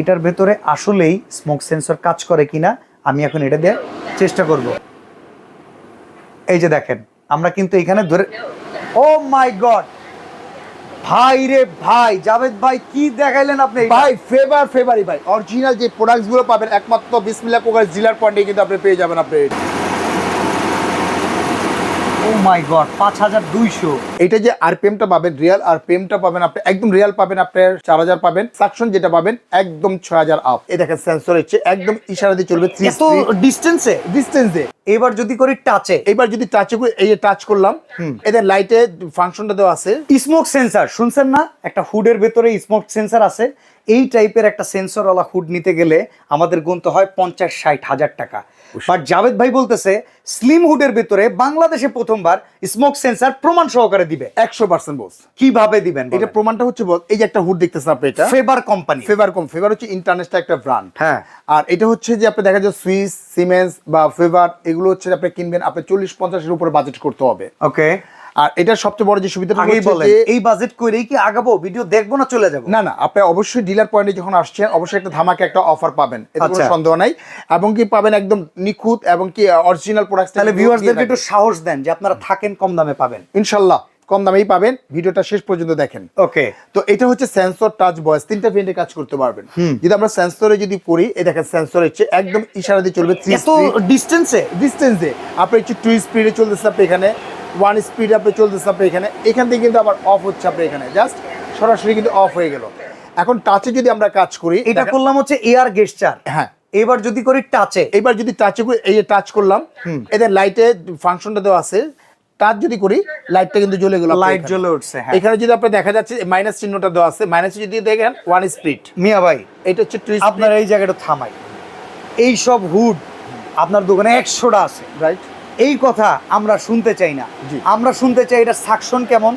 এটার ভেতরে আসলেই স্মোক সেন্সর কাজ করে কিনা, আমি এখন এটা দিয়ে চেষ্টা করব। এই যে দেখেন, আমরা কিন্তু এখানে ধরে ও মাই গড ভাই রে ভাই, জাভেদ ভাই, কি দেখাইলেন আপনি ভাই ফেভার ফেভারই ভাই। অরিজিনাল যে প্রোডাক্টসগুলো পাবেন, একমাত্র বিসমিল্লাহ কোকার জিলার পয়েন্টে কিন্তু আপনি পেয়ে যাবেন আপনি ও মাই গড পাঁচ হাজার দুইশো। এটা যে আরপিএমটা পাবেন রিয়াল আরপিএমটা পাবেন আপনি একদম রিয়াল পাবেন আপনার চার হাজার পাবেন সাকশন যেটা পাবেন একদম ছয় হাজার আপ এই দেখেন সেন্সর হচ্ছে একদম ইশারা দিয়ে চলবে এত ডিস্টেন্সে ডিস্টেন্সে এবার যদি করি টাচে এবার যদি টাচ করে এই যে টাচ করলাম এদের লাইটে ফাংশনটা দেওয়া আছে। স্মোক সেন্সর শুনছেন না? একটা হুডের ভেতরে স্মোক সেন্সর আছে। এই টাইপের একটা সেন্সরওয়ালা হুড নিতে গেলে আমাদের গুনতে হয় পঞ্চাশ ষাট হাজার টাকা। বাট জাভেদ ভাই বলতেছে স্লিম হুডের ভিতরে বাংলাদেশে প্রথমবার স্মোক সেন্সার প্রমাণ সহকারে দিবে। একশো পার্সেন্ট বস কীভাবে দিবেন এটা প্রমাণটা হচ্ছে বল, এই যে একটা হুড দেখতেছেন আপনি এটা? ফেভার কোম্পানি ফেভার কম ফেভার হচ্ছে ইন্টারন্যাশনাল একটা ব্র্যান্ড হ্যাঁ। আর এটা হচ্ছে যে আপনি দেখা যায় সুইস সিমেন্স বা ফেভার এগুলো হচ্ছে আপনি কিনবেন আপনি চল্লিশ পঞ্চাশের উপরে বাজেট করতে হবে। ওকে আর এটার সবচেয়ে বড় যে সুবিধাটা আগেই বলেন। এই বাজেট করেই কি আগাবো? ভিডিও দেখব না চলে যাব? না না আপনি অবশ্যই ডিলার পয়েন্টে যখন আসছেন অবশ্যই একটা ধামাকে একটা অফার পাবেন। এতে কোনো আচ্ছা। সন্দেহ নাই। এবং কি পাবেন একদম নিখুঁত এবং কি অরিজিনাল প্রোডাক্ট তাহলে ভিউয়ার্সদেরকে একটু সাহস দেন যে আপনারা থাকেন কম দামে পাবেন। ইনশাল্লাহ কম দামেই পাবেন। ভিডিওটা শেষ পর্যন্ত দেখেন। ওকে তো এটা হচ্ছে সেন্সর টাচ ভয়েস তিনটা ভেন্টে কাজ করতে পারবেন। যদি আমরা সেন্সরে যদি করি এই দেখেন সেন্সর হচ্ছে একদম ইশারা দিয়ে চলবে ডিস্টেন্সে ডিস্টেন্সে আপনি হচ্ছে টু স্পিডে চলতেছে আপনি এখানে। ওয়ান স্পিড আপনি চলতেছে আপনি এখানে। এখান থেকে কিন্তু আবার অফ হচ্ছে আপনি এখানে। জাস্ট সরাসরি কিন্তু অফ হয়ে গেল। এখন টাচে যদি আমরা কাজ করি এটা করলাম হচ্ছে এয়ার গেস্টার হ্যাঁ। এবার যদি করি টাচে এবার যদি টাচে করে এই টাচ করলাম এদের লাইটে ফাংশনটা দেওয়া আছে। টাচ যদি করি লাইটটা কিন্তু জ্বলে গেল লাইট জ্বলে উঠছে হ্যাঁ। এখানে যদি আপনি দেখা যাচ্ছে মাইনাস চিহ্নটা দেওয়া আছে মাইনাস যদি দেখেন ওয়ান স্পিড মিয়া ভাই এটা হচ্ছে আপনার এই জায়গাটা থামাই। এই সব হুড আপনার দোকানে একশোটা আছে। রাইট এই কথা আমরা শুনতে চাই না। আমরা শুনতে চাই এটা সাকশন কেমন?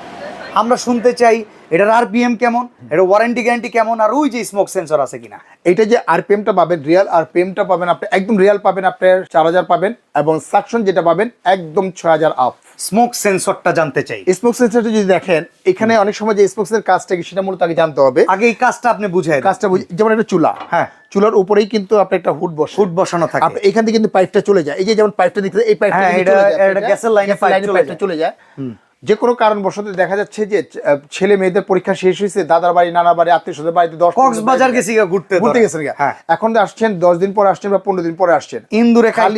আমরা শুনতে চাই এটার আরপিএম কেমন? এটা ওয়ারেন্টি গ্যারান্টি কেমন? আর ওই যে স্মোক সেন্সর আছে কিনা? এটা যে আরপিএমটা পাবেন রিয়াল আরপিএমটা পাবেন আপনি একদম রিয়াল পাবেন আপনার চার হাজার পাবেন এবং সাকশন যেটা পাবেন একদম ছয় হাজার আপ স্মোক সেন্সরটা জানতে চাই। স্মোক সেন্সরটা যদি দেখেন এখানে অনেক সময় যে স্মোক সেন্সার কাজটা কি সেটা মূলত আগে জানতে হবে। আগে এই কাজটা আপনি বুঝে কাজটা বুঝে যেমন একটা চুলা। হ্যাঁ। চুলার উপরেই কিন্তু আপনি একটা হুড বসে হুড বসানো থাকে আপনি এখান থেকে কিন্তু পাইপটা চলে যায় এই যে যেমন পাইপটা দেখতে এই পাইপটা হ্যাঁ, এটা- এটা গ্যাসের লাইনে পাইপ লাইনে চলে পাইপটা যায়। চলে যায় যে কোনো কারণবশত দেখা যাচ্ছে যে ছেলে মেয়েদের পরীক্ষা শেষ হয়েছে দাদার বাড়ি নানা বাড়ি আত্মীয় স্বজন বাড়িতে দশ কক্সবাজার গেছি ঘুরতে ঘুরতে। গেছেন গা। হ্যাঁ এখন তো আসছেন দশ দিন পরে আসছেন বা পনেরো দিন পরে আসছেন ইন্দুরে খালি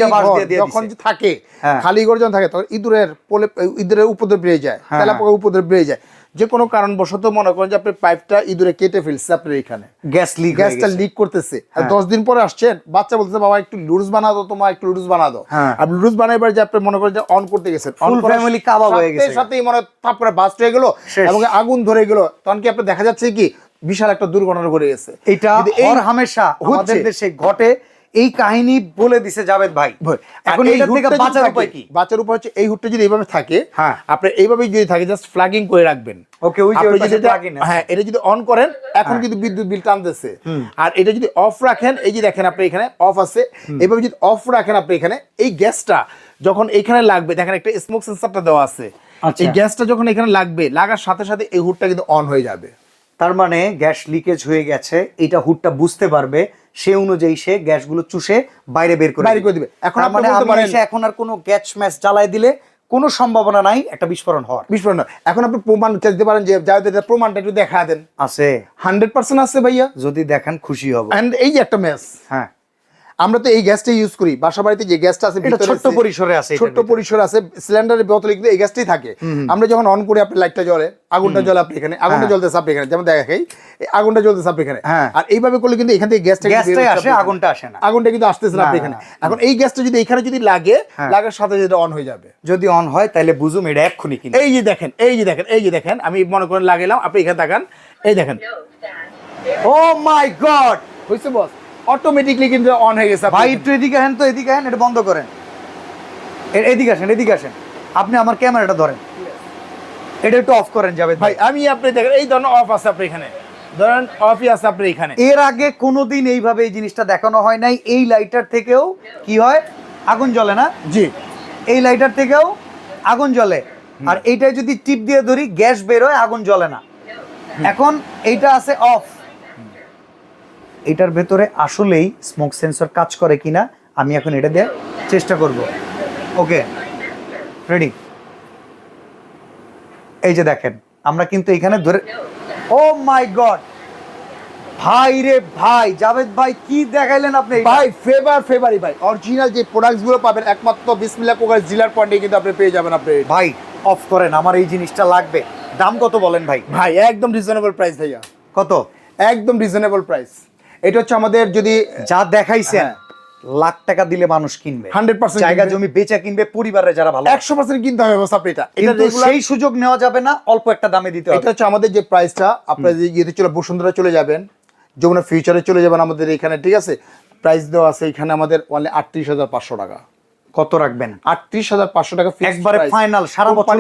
যখন। থাকে হ্যাঁ। খালি ঘর যখন থাকে তখন ইঁদুরের পোলে ইঁদুরের উপদ্রব বেড়ে যায় তেলাপোকা উপদ্রব বেড়ে যায় যে কোনো কারণবশত মনে করেন যে আপনি পাইপটা ইঁদুরে কেটে ফেলছে আপনার এখানে। গ্যাস লিক গ্যাসটা লিক করতেছে। আর হ্যাঁ। দশ দিন পরে আসছেন বাচ্চা বলতেছে বাবা একটু লুডুস বানা দাও তোমার একটু লুডুস বানা দাও। আর লুডুস বানাইবার যে আপনি মনে করেন যে অন করতে গেছেন করার family কাবাব হয়ে সাথে গেছে। সাথেই মনে হয় করে বাস্ট হয়ে গেল এবং আগুন ধরে গেল। তখন কি আপনি দেখা যাচ্ছে কি বিশাল একটা দুর্ঘটনা ঘটে গেছে। এটা এই হামেশা আমাদের দেশে ঘটে। এই কাহিনী বলে দিছে জাভেদ ভাই। এখন এই থেকে বাঁচার উপায় কি? বাঁচার উপায় হচ্ছে এই হুডটা যদি এইভাবে থাকে হ্যাঁ। আপনি এইভাবেই যদি থাকে জাস্ট ফ্ল্যাগিং করে রাখবেন। ওকে ওই যে যদি হ্যাঁ এটা যদি অন করেন এখন হ্যাঁ। কিন্তু বিদ্যুৎ বিল টানতেছে। আর এটা যদি অফ রাখেন এই যে দেখেন আপনি এখানে অফ আছে। এইভাবে যদি অফ রাখেন আপনি এখানে এই গ্যাসটা যখন এখানে লাগবে দেখেন একটা স্মোক সেন্সরটা দেওয়া আছে। আচ্ছা। এই গ্যাসটা যখন এখানে লাগবে লাগার সাথে সাথে এই হুডটা কিন্তু অন হয়ে যাবে। তার মানে গ্যাস লিকেজ হয়ে গেছে এটা হুডটা বুঝতে পারবে সে অনুযায়ী সে গ্যাসগুলো চুষে বাইরে বের করে বাইরে করে দিবে। এখন মানে আমি এসে এখন আর কোনো গ্যাস ম্যাচ জ্বালায় দিলে কোনো সম্ভাবনা নাই একটা বিস্ফোরণ হওয়ার। বিস্ফোরণ। এখন আপনি প্রমাণ দিতে পারেন যে যাদের প্রমাণটা একটু দেখা দেন। আছে। হান্ড্রেড পার্সেন্ট আছে ভাইয়া। যদি দেখেন খুশি হব। এন্ড এই যে একটা ম্যাচ হ্যাঁ। আমরা তো এই গ্যাসটা ইউজ করি। বাসা বাড়িতে যে গ্যাসটা আছে ভিতরে ছোট্ট পরিসরে আছে ছোট্ট। পরিসর আছে সিলিন্ডারের বোতলে কিন্তু এই গ্যাসটাই থাকে। আমরা যখন অন করি আপনি লাইটটা জ্বলে আগুনটা জ্বলে আপনি এখানে আগুনটা হ্যাঁ। জ্বলতেছে আপনি এখানে যেমন দেখাই এই আগুনটা জ্বলতেছে আপনি এখানে। হ্যাঁ। আর এইভাবে করলে কিন্তু এখান থেকে গ্যাসটা গ্যাসটাই আসে আগুনটা আসে না। আগুনটা কিন্তু আসতেছে না আপনি এখানে। এখন এই গ্যাসটা যদি এখানে যদি লাগে হ্যাঁ। লাগার সাথে সাথে অন হয়ে যাবে। যদি অন হয় তাহলে বুঝুম এটা এক্ষুনি কিন্তু এই যে দেখেন এই যে দেখেন এই যে দেখেন আমি মনে করেন লাগাইলাম আপনি এখানে তাকান এই দেখেন। ও মাই গড হয়েছে বস অটোমেটিকলি কিন্তু অন হয়ে গেছে ভাই একটু এদিকে আসেন তো এদিকে আসেন এটা বন্ধ করেন। এদিকে আসেন এদিকে আসেন। আপনি আমার ক্যামেরাটা ধরেন। এটা একটু অফ করেন যাবে ভাই। আমি আপনি দেখেন এই ধরনের অফ আছে আপনি এখানে। ধরেন অফই আছে আপনি এখানে। এর আগে কোনোদিন এইভাবে এই জিনিসটা দেখানো হয় নাই। এই লাইটার থেকেও কি হয়? আগুন জ্বলে না? জি। এই লাইটার থেকেও আগুন জ্বলে। আর এইটাই যদি টিপ দিয়ে ধরি গ্যাস বেরোয় আগুন জ্বলে না। এখন এইটা আছে অফ এটার ভেতরে আসলেই স্মোক সেন্সর কাজ করে কিনা আমি এখন এটা দেওয়ার চেষ্টা করব। ওকে রেডি এই যে দেখেন আমরা কিন্তু এখানে ধরে ও মাই গড ভাই রে ভাই জাভেদ ভাই কি দেখাইলেন আপনি ভাই ফেভার ফেভারি ভাই। অরিজিনাল যে প্রোডাক্টসগুলো পাবেন একমাত্র বিসমিল্লা কোকার জিলার পয়েন্টে কিন্তু আপনি পেয়ে যাবেন আপনি ভাই অফ করেন আমার এই জিনিসটা লাগবে। দাম কত বলেন ভাই? ভাই একদম রিজনেবল প্রাইস ভাইয়া। কত? একদম রিজনেবল প্রাইস এটা হচ্ছে আমাদের যদি যা দেখাইছেন হ্যাঁ। লাখ টাকা দিলে মানুষ কিনবে। 100% জায়গা জমি বেচা কিনবে পরিবারে যারা ভালো একশো পার্সেন্ট কিনতে হবে আপনি এটা। সেই সুযোগ নেওয়া যাবে না অল্প একটা দামে দিতে এটা হচ্ছে আমাদের যে প্রাইসটা আপনারা যে ইয়েতে চলে বসুন্ধরা চলে যাবেন। যমুনা ফিউচারে চলে যাবেন আমাদের এখানে ঠিক আছে? প্রাইস দেওয়া আছে এখানে আমাদের অনলি আটত্রিশ হাজার পাঁচশো টাকা। কত রাখবেন? আটত্রিশ হাজার পাঁচশো টাকা একবারে final, সারা বছর।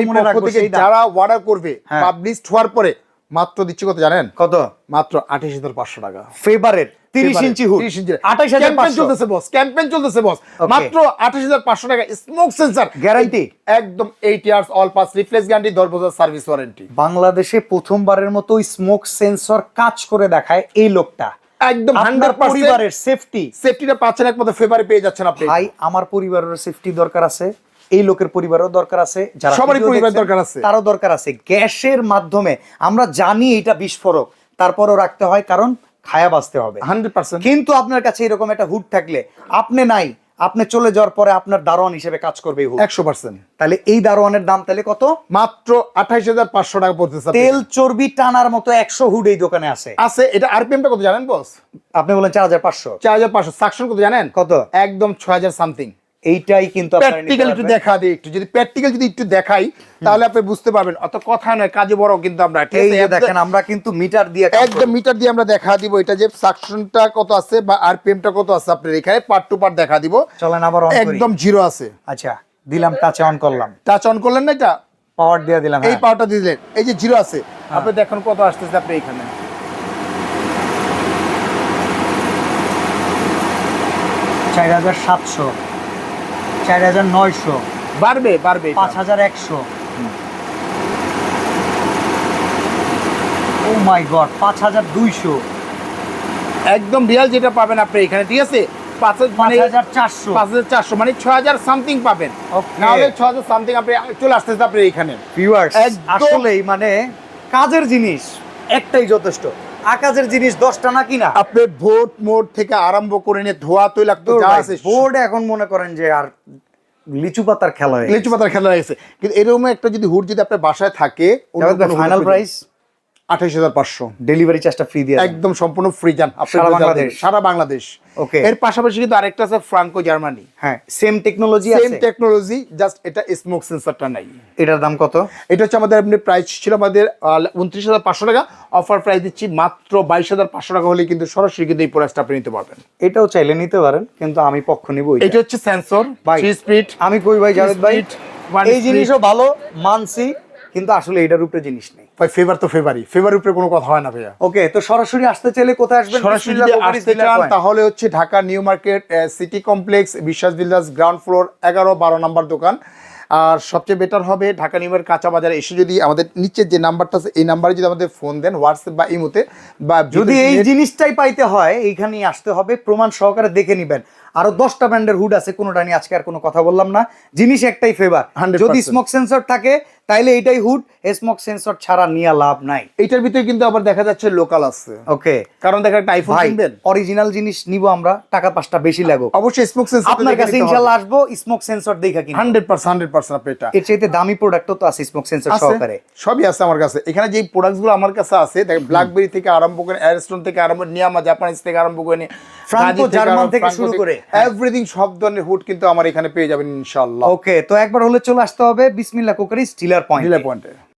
যারা অর্ডার করবে হ্যাঁ। পাবলিশড হওয়ার পরে মাত্র দিচ্ছি কত জানেন? কত? মাত্র আঠাশ হাজার পাঁচশো টাকা। ফেভারের তিরিশ ইঞ্চি হুড 30 ইঞ্চি। আঠাশ হাজার চলতেছে বস ক্যাম্পেইন চলতেছে বস মাত্র আঠাশ হাজার পাঁচশো টাকা। স্মোক সেন্সার গ্যারান্টি একদম eight years all parts replace guarantee দশ বছর সার্ভিস ওয়ারেন্টি বাংলাদেশে প্রথমবারের মতো স্মোক সেন্সর কাজ করে দেখায় এই লোকটা। একদম হান্ড্রেড পরিবারের সেফটি সেফটিটা পাচ্ছেন একমাত্র ফেভারে পেয়ে যাচ্ছেন আপনি। ভাই আমার পরিবারের সেফটি দরকার আছে। এই লোকের পরিবারও দরকার আছে যারা সবারই পরিবার দরকার আছে। তারও দরকার আছে। গ্যাসের মাধ্যমে আমরা জানি এটা বিস্ফোরক তারপরও রাখতে হয় কারণ খায়া বাঁচতে হবে। Hundred percent. কিন্তু আপনার কাছে এরকম একটা হুড থাকলে আপনি নাই আপনি চলে যাওয়ার পরে আপনার দারোয়ান হিসেবে কাজ করবে একশো পার্সেন্ট। তাহলে এই দারোয়ানের দাম তাহলে কত? মাত্র আঠাইশ হাজার পাঁচশো টাকা পড়তেছে। তেল চর্বি টানার মতো একশো হুড এই দোকানে আছে। আছে এটা আরপিএমটা কত জানেন বস? আপনি বলেন চার হাজার পাঁচশো। চার হাজার পাঁচশো। সাকশন কত জানেন? কত? একদম ছয় হাজার সামথিং। এইটাই কিন্তু প্র্যাকটিক্যাল একটু দেখা দিই একটু। যদি প্র্যাকটিক্যাল যদি একটু দেখাই তাহলে আপনি বুঝতে পারবেন। অত কথা নয় কাজে বড় কিন্তু আমরা এই যে দেখেন আমরা কিন্তু মিটার দিয়ে একদম মিটার দিয়ে আমরা দেখা দিব এটা যে সাকশনটা কত আছে বা আরপিএমটা কত আছে আপনার এখানে। পার্ট টু পার্ট দেখা দিব। চলেন আবার একদম জিরো আছে। আচ্ছা দিলাম টাচে অন করলাম। টাচ অন করলেন না এটা? পাওয়ার দিয়ে দিলাম এই হ্যাঁ। পাওয়ারটা দিয়ে দিলেন। এই যে জিরো আছে। আপনি দেখুন কত আসতেছে আপনি এখানে। চার হাজার সাতশো। চার হাজার নয়শো। বাড়বে বাড়বে পাঁচ হাজার একশো। ও মাই গড পাঁচ হাজার দুইশো। একদম রিয়াল যেটা পাবেন আপনি এখানে ঠিক আছে? পাঁচ হাজার পাঁচ মানে হাজার চারশো। পাঁচ হাজার চারশো মানে ছয় হাজার সামথিং পাবেন. নাহলে ছ হাজার সামথিং আপনি চলে আসতেছে আপনি এখানে। ভিউয়ার্স একদম- আসলেই মানে কাজের জিনিস একটাই যথেষ্ট। আকাজের জিনিস দশটা না কিনা? আপনি ভোট মোড থেকে আরম্ভ করে নিয়ে ধোয়া তৈলাক্ত যা আছে ভোট এখন মনে করেন যে আর লিচু পাতার খেলা লিচু পাতার খেলা হয়েছে কিন্তু এরকম একটা যদি হুড যদি আপনার বাসায় থাকে ফাইনাল প্রাইস আঠাইশ হাজার পাঁচশো। ডেলিভারি চার্জটা ফ্রি দিয়ে একদম সম্পূর্ণ ফ্রি যান সারা বাংলাদেশ। সারা বাংলাদেশ। Okay. এর পাশাপাশি কিন্তু আরেকটা আছে ফ্রাঙ্কো জার্মানি হ্যাঁ same technology same technology just এটা স্মোক সেন্সরটা নাই। এটার দাম কত? এটা হচ্ছে আমাদের আপনি প্রাইস ছিল আমাদের উনত্রিশ হাজার পাঁচশো টাকা। অফার প্রাইস দিচ্ছি মাত্র বাইশ হাজার পাঁচশো টাকা হলে কিন্তু সরাসরি কিন্তু এই প্রোডাক্টটা আপনি নিতে পারবেন। এটাও চাইলে নিতে পারেন কিন্তু আমি পক্ষ নিব এটা। হচ্ছে সেন্সর থ্রি স্পিড আমি কই ভাই জাভেদ ভাই? এই জিনিসও ভালো মানছি কিন্তু আসলে এটার উপরে জিনিস নেই। ভাই ফেভার তো ফেভারই ফেভার উপরে কোনো কথা হয় না ভাইয়া। ওকে তো সরাসরি আসতে চাইলে কোথায় আসবেন? সরাসরি আসতে চান তাহলে হচ্ছে Dhaka new market city complex Biswas builders ground floor এগারো বারো নাম্বার দোকান। আর সবচেয়ে বেটার হবে ঢাকা নিউ মার্কেট কাঁচা বাজারে এসে যদি আমাদের নিচের যে নাম্বারটা আছে এই নাম্বারে যদি আমাদের ফোন দেন হোয়াটসঅ্যাপ বা ইমোতে বা যদি এই জিনিসটাই পাইতে হয় এইখানেই আসতে হবে। প্রমাণ সহকারে দেখে নিবেন। আরও দশটা ব্র্যান্ডের হুড আছে কোনোটা নিয়ে আজকে আর কোনো কথা বললাম না। জিনিস একটাই ফেভার যদি স্মোক সেন্সর থাকে তাইলে এটাই হুড স্মোক সেন্সর ছাড়া নিয়ে লাভ নাই। এইটার ভিতরে কিন্তু আবার দেখা যাচ্ছে লোকাল আছে। ওকে কারণ দেখা একটা আইফোন কিনবেন? অরিজিনাল জিনিস নিব আমরা টাকা পাঁচটা বেশি লাগো। অবশ্যই স্মোক সেন্সর আপনার কাছে ইনশাল্লাহ আসব স্মোক সেন্সর দেখা কিনা হান্ড্রেড পার্সেন্ট হান্ড্রেড পার্সেন্ট আপনি এটা। এর চাইতে দামি প্রোডাক্টও তো আছে স্মোক সেন্সর সহকারে। সবই আছে আমার কাছে। এখানে যে প্রোডাক্টগুলো আমার কাছে আছে দেখেন ব্ল্যাকবেরি থেকে আরম্ভ করে অ্যারস্টোন থেকে আরম্ভ করে নিয়ামা জাপানিজ থেকে আরম্ভ করে নিয়ে ফ্রাঙ্কো, জার্মান থেকে শুরু করে। এভরিথিং সব ধরনের হুড কিন্তু আমার এখানে পেয়ে যাবেন ইনশাআল্লাহ। ওকে তো একবার হলে চলে আসতে হবে বিসমিল্লাহ কুকারি স্টিলার পয়েন্ট পয়েন্টে